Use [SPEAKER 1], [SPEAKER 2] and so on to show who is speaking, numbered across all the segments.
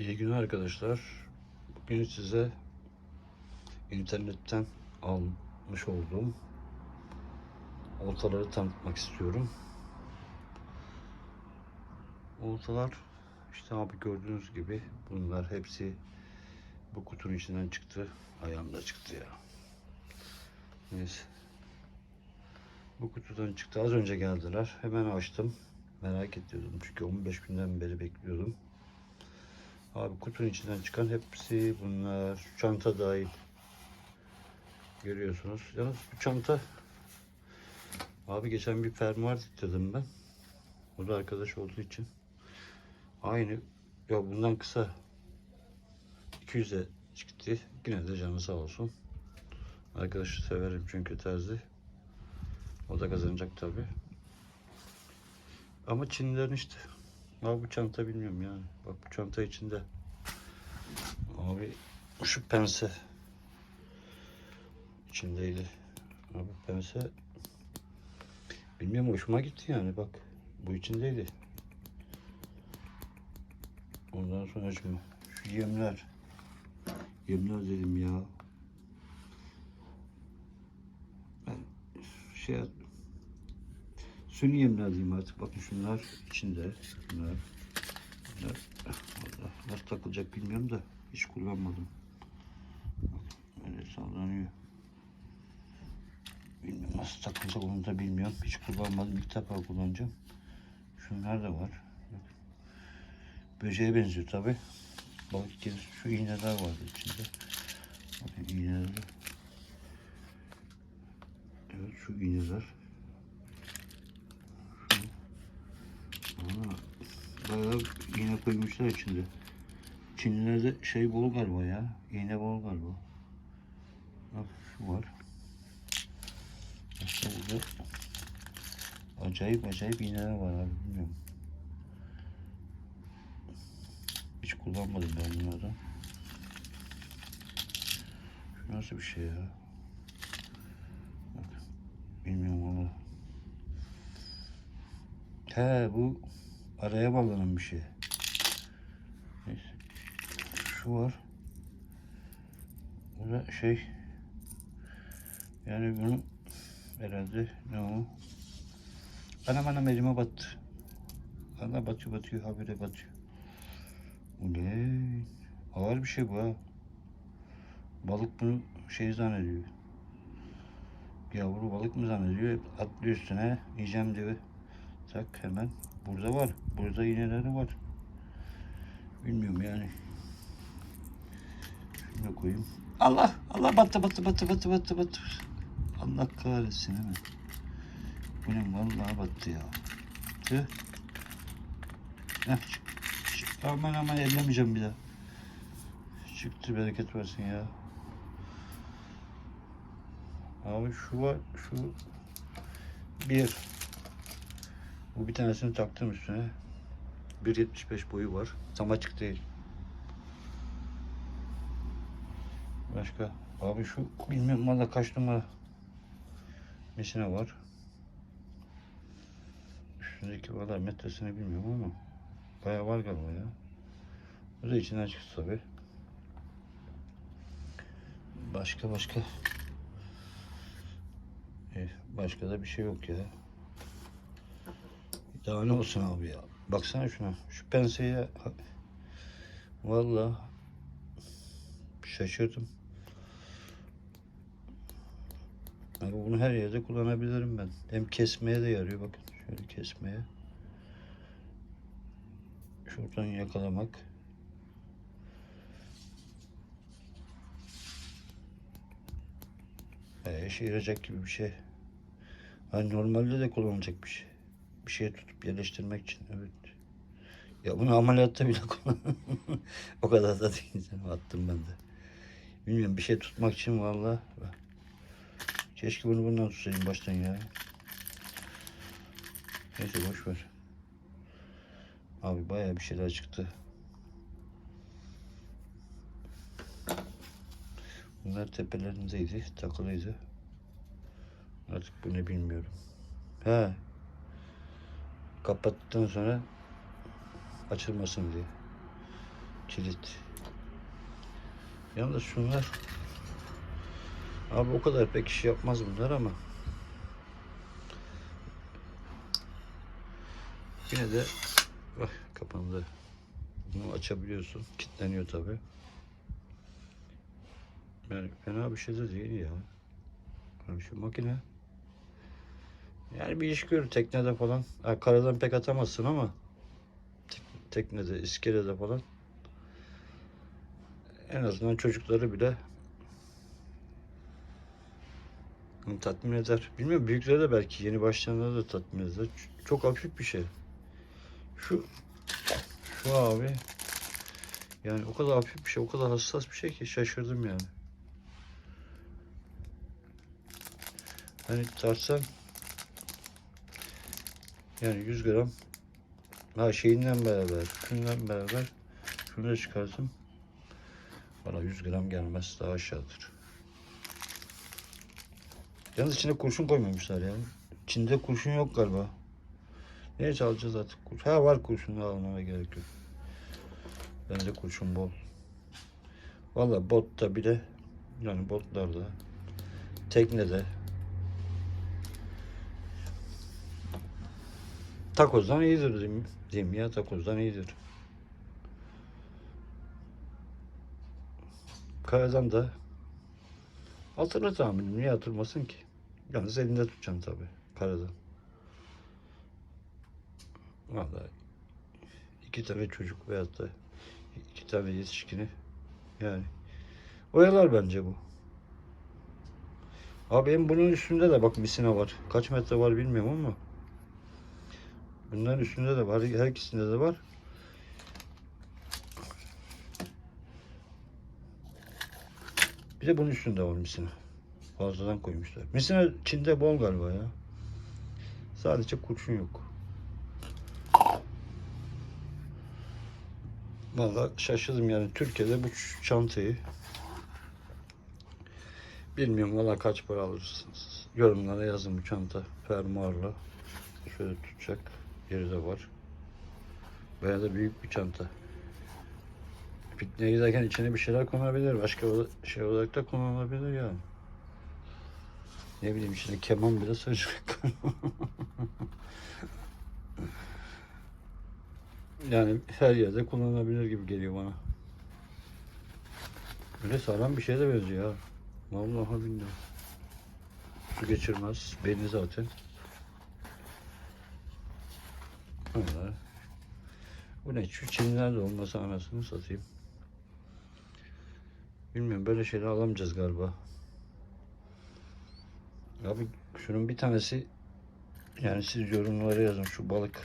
[SPEAKER 1] İyi günler arkadaşlar. Bugün size internetten almış olduğum oltaları tanıtmak istiyorum. Oltalar işte abi gördüğünüz gibi bunlar hepsi bu kutunun içinden çıktı. Ayağımda çıktı ya. Neyse. Bu kutudan çıktı. Az önce geldiler. Hemen açtım. Merak ediyordum. Çünkü 15 günden beri bekliyordum. Abi kutunun içinden çıkan hepsi bunlar. Şu çanta dahil. Görüyorsunuz. Yalnız bu çanta abi geçen bir fermuar diktirdim ben. O da arkadaş olduğu için. Aynı. Yok bundan kısa. 200'e çıktı. Yine de canı sağ olsun. Arkadaşı severim çünkü terzi. O da kazanacak tabi. Ama Çinlilerin işte. Abi bu çanta bilmiyorum yani. Bak bu çanta içinde. Abi şu pense içindeydi. Abi pense bilmiyorum hoşuma gitti yani bak. Bu içindeydi. Ondan sonra şimdi şu yemler. Yemler dedim ya. Ben şey Suni yemler diyeyim artık. Bakın şunlar içinde. Bunlar. Bunlar. Nasıl takılacak bilmiyorum da hiç kullanmadım. Bak, Böyle sallanıyor. Bilmiyorum nasıl takılacak onu da bilmiyorum. Hiç kullanmadım. İlk defa kullanacağım. Şunlar da var. Böceğe benziyor tabi. Bak şu iğneler vardı içinde. Bakın iğneler. Evet şu iğneler. Bayağı iğne koymuşlar içinde. Çinlilerde şey bol galiba ya. İğne bol galiba. Bak şu var. Başka acayip acayip iğneler var abi bilmiyorum. Hiç kullanmadım ben bunlardan. Şu nasıl bir şey ya? Bak, bilmiyorum valla. He bu araya bağlanan bir şey. Neyse. Şu var. Bu da şey yani bunu herhalde ne o? Anam anam elime battı. Ana batıyor batıyor habire batıyor. Bu ne? Ağır bir şey bu ha. Balık bunu şey zannediyor. Yavru balık mı zannediyor? Atlıyor üstüne. Yiyeceğim diyor. Tak hemen. Burada var. Burada iğneleri var. Bilmiyorum yani. Şunu koyayım. Allah! Allah battı battı battı battı battı battı. Allah kahretsin hemen. Benim vallahi battı ya. Tüh. Heh, çık, çık. Aman aman ellemeyeceğim bir daha. Çıktı bereket versin ya. Abi şu var şu bir bu bir tanesini taktım üstüne. 1.75 boyu var. Tam açık değil. Başka? Abi şu bilmiyorum valla kaç numara misine var. Üstündeki valla metresini bilmiyorum ama bayağı var galiba ya. Bu da içinden çıktı tabi. Başka başka. Eh, başka da bir şey yok ya. Daha ne olsun abi ya. Baksana şuna. Şu penseye Vallahi şaşırdım. Abi bunu her yerde kullanabilirim ben. Hem kesmeye de yarıyor bakın. Şöyle kesmeye. Şuradan yakalamak. E, işe yarayacak gibi bir şey. Hani normalde de kullanılacak bir şey. Bir şeye tutup yerleştirmek için. Evet. Ya bunu ameliyatta bile o kadar da değil. canım, Attım ben de. Bilmiyorum bir şey tutmak için vallahi. Keşke bunu bundan tutsaydım baştan ya. Neyse boş ver. Abi bayağı bir şeyler çıktı. Bunlar tepelerindeydi, takılıydı. Artık bu ne bilmiyorum. He. Kapattıktan sonra açılmasın diye. Kilit. Yalnız şunlar Abi o kadar pek iş yapmaz bunlar ama Yine de bak kapandı. Bunu açabiliyorsun. Kilitleniyor tabi. Yani fena bir şey de değil ya. Yani şu makine. Yani bir iş görür teknede falan. Ha, karadan pek atamazsın ama tek- teknede, iskelede falan en azından çocukları bile tatmin eder. Bilmiyorum büyükleri de belki yeni başlayanları da tatmin eder. Çok hafif bir şey. Şu şu abi yani o kadar hafif bir şey, o kadar hassas bir şey ki şaşırdım yani. Hani tartsan yani 100 gram ha şeyinden beraber, şundan beraber şunu da çıkartım. Bana 100 gram gelmez daha aşağıdır. Yalnız içine kurşun koymamışlar yani. İçinde kurşun yok galiba. Neyse alacağız artık kurşun. Ha var kurşun almama gerek yok. Bence kurşun bol. Valla botta bile yani botlarda teknede takozdan iyidir diyeyim, diyeyim ya takozdan iyidir. Kayadan da atılır tahminim. Niye atılmasın ki? Yalnız elinde tutacaksın tabi karadan. Vallahi iki tane çocuk veyahut da iki tane yetişkini yani oyalar bence bu. Abi benim bunun üstünde de bak misina var. Kaç metre var bilmiyorum ama bunların üstünde de var. Her ikisinde de var. Bir de bunun üstünde var misina. Fazladan koymuşlar. Misina Çin'de bol galiba ya. Sadece kurşun yok. Vallahi şaşırdım yani Türkiye'de bu çantayı bilmiyorum valla kaç para alırsınız. Yorumlara yazın bu çanta fermuarla şöyle tutacak yeri de var. Bayağı da büyük bir çanta. Pikniğe giderken içine bir şeyler konabilir. Başka şey olarak da kullanılabilir yani. Ne bileyim içine keman bile sığacak. yani her yerde kullanılabilir gibi geliyor bana. Öyle sağlam bir şeye de benziyor ha. Vallahi billahi. Su geçirmez. Belli zaten. Vallahi. Bu ne? Şu Çinliler de olmasa anasını satayım. Bilmiyorum böyle şeyler alamayacağız galiba. Abi şunun bir tanesi yani siz yorumlara yazın şu balık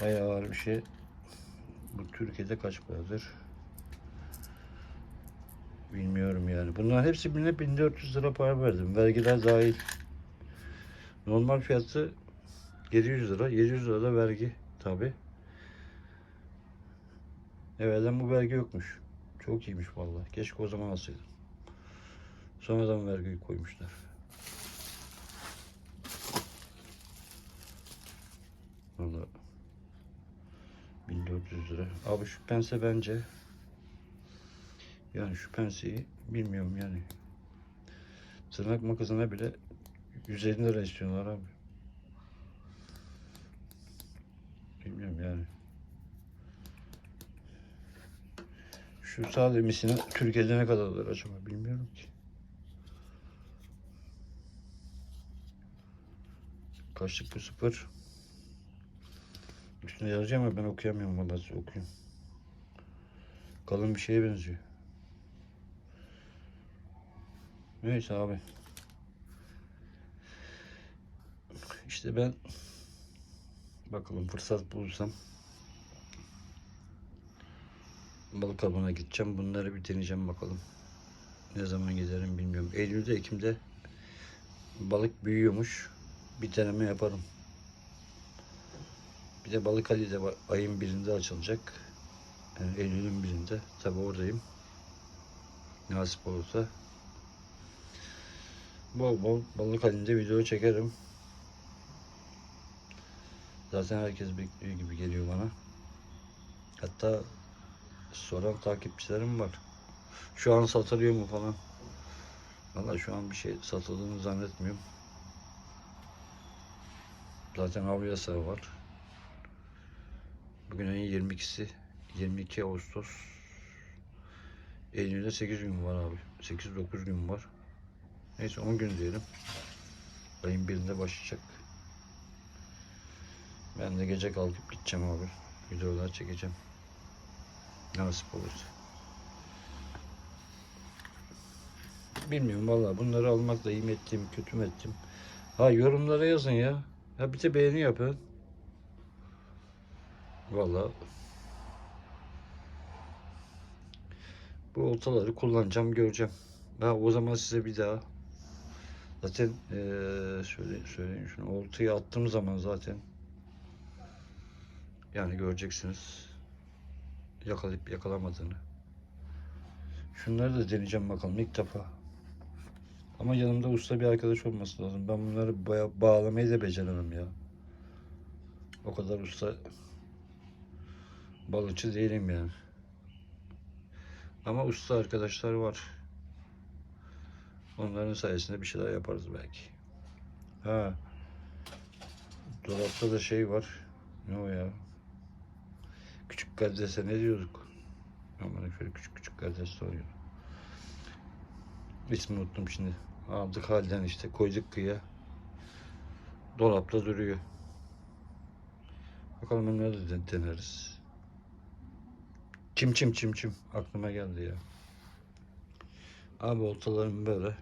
[SPEAKER 1] bayağı ağır bir şey. Bu Türkiye'de kaç paradır? Bilmiyorum yani. Bunların hepsi birine 1400 lira para verdim. Vergiler dahil. Normal fiyatı 700 lira. 700 lira da vergi tabi. Evvelden bu vergi yokmuş. Çok iyiymiş vallahi. Keşke o zaman alsaydım. Sonradan vergi koymuşlar. Valla 1400 lira. Abi şu pense bence yani şu penseyi bilmiyorum yani. Tırnak makasına bile 150 lira istiyorlar abi. Bilmiyorum yani. Şu sade misina Türkiye'de ne kadar alır acaba bilmiyorum ki. Kaçlık bu sıfır. Üstüne yazacağım ama ben okuyamıyorum vallahi siz okuyun. Kalın bir şeye benziyor. Neyse abi. İşte ben bakalım fırsat bulursam balık avına gideceğim. Bunları bir deneyeceğim bakalım. Ne zaman giderim bilmiyorum. Eylül'de, Ekim'de balık büyüyormuş. Bir deneme yaparım. Bir de Balık Ali'de var. ayın birinde açılacak. Yani Eylül'ün birinde. Tabi oradayım. Nasip olursa. Bol bol Balık Ali'nde video çekerim. Zaten herkes bekliyor gibi geliyor bana. Hatta soran takipçilerim var. Şu an satılıyor mu falan. Valla şu an bir şey satıldığını zannetmiyorum. Zaten av yasağı var. Bugün ayın 22'si. 22 Ağustos. Eylül'de 8 gün var abi. 8-9 gün var. Neyse 10 gün diyelim. Ayın birinde başlayacak. Ben de gece kalkıp gideceğim abi. Videolar çekeceğim. Nasip olursa. Bilmiyorum valla bunları almakla iyi mi ettim, kötü mü ettim. Ha yorumlara yazın ya. Ha bir de beğeni yapın. Valla bu oltaları kullanacağım, göreceğim. Ha o zaman size bir daha zaten eee şöyle söyleyeyim şunu oltayı attığım zaman zaten yani göreceksiniz yakalayıp yakalamadığını. Şunları da deneyeceğim bakalım ilk defa. Ama yanımda usta bir arkadaş olması lazım. Ben bunları baya bağlamayı da beceremem ya. O kadar usta balıkçı değilim yani. Ama usta arkadaşlar var. Onların sayesinde bir şeyler yaparız belki. Ha. Dolapta da şey var. Ne o ya? Küçük gazetese ne diyorduk? Aman şöyle küçük küçük gazete oluyor. İsmini unuttum şimdi. Aldık halden işte koyduk kıya. Dolapta duruyor. Bakalım onları da den- deneriz. Çim çim çim çim. Aklıma geldi ya. Abi oltalarım böyle.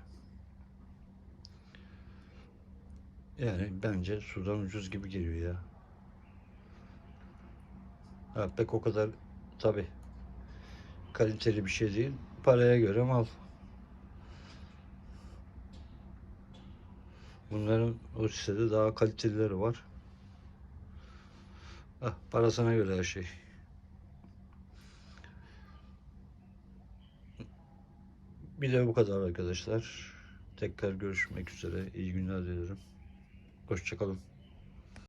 [SPEAKER 1] Yani bence sudan ucuz gibi geliyor ya. Ha, pek o kadar tabi kaliteli bir şey değil. Paraya göre mal. Bunların o sitede daha kalitelileri var. Ah, parasına göre her şey. Bir de bu kadar arkadaşlar. Tekrar görüşmek üzere. İyi günler dilerim. Hoşçakalın.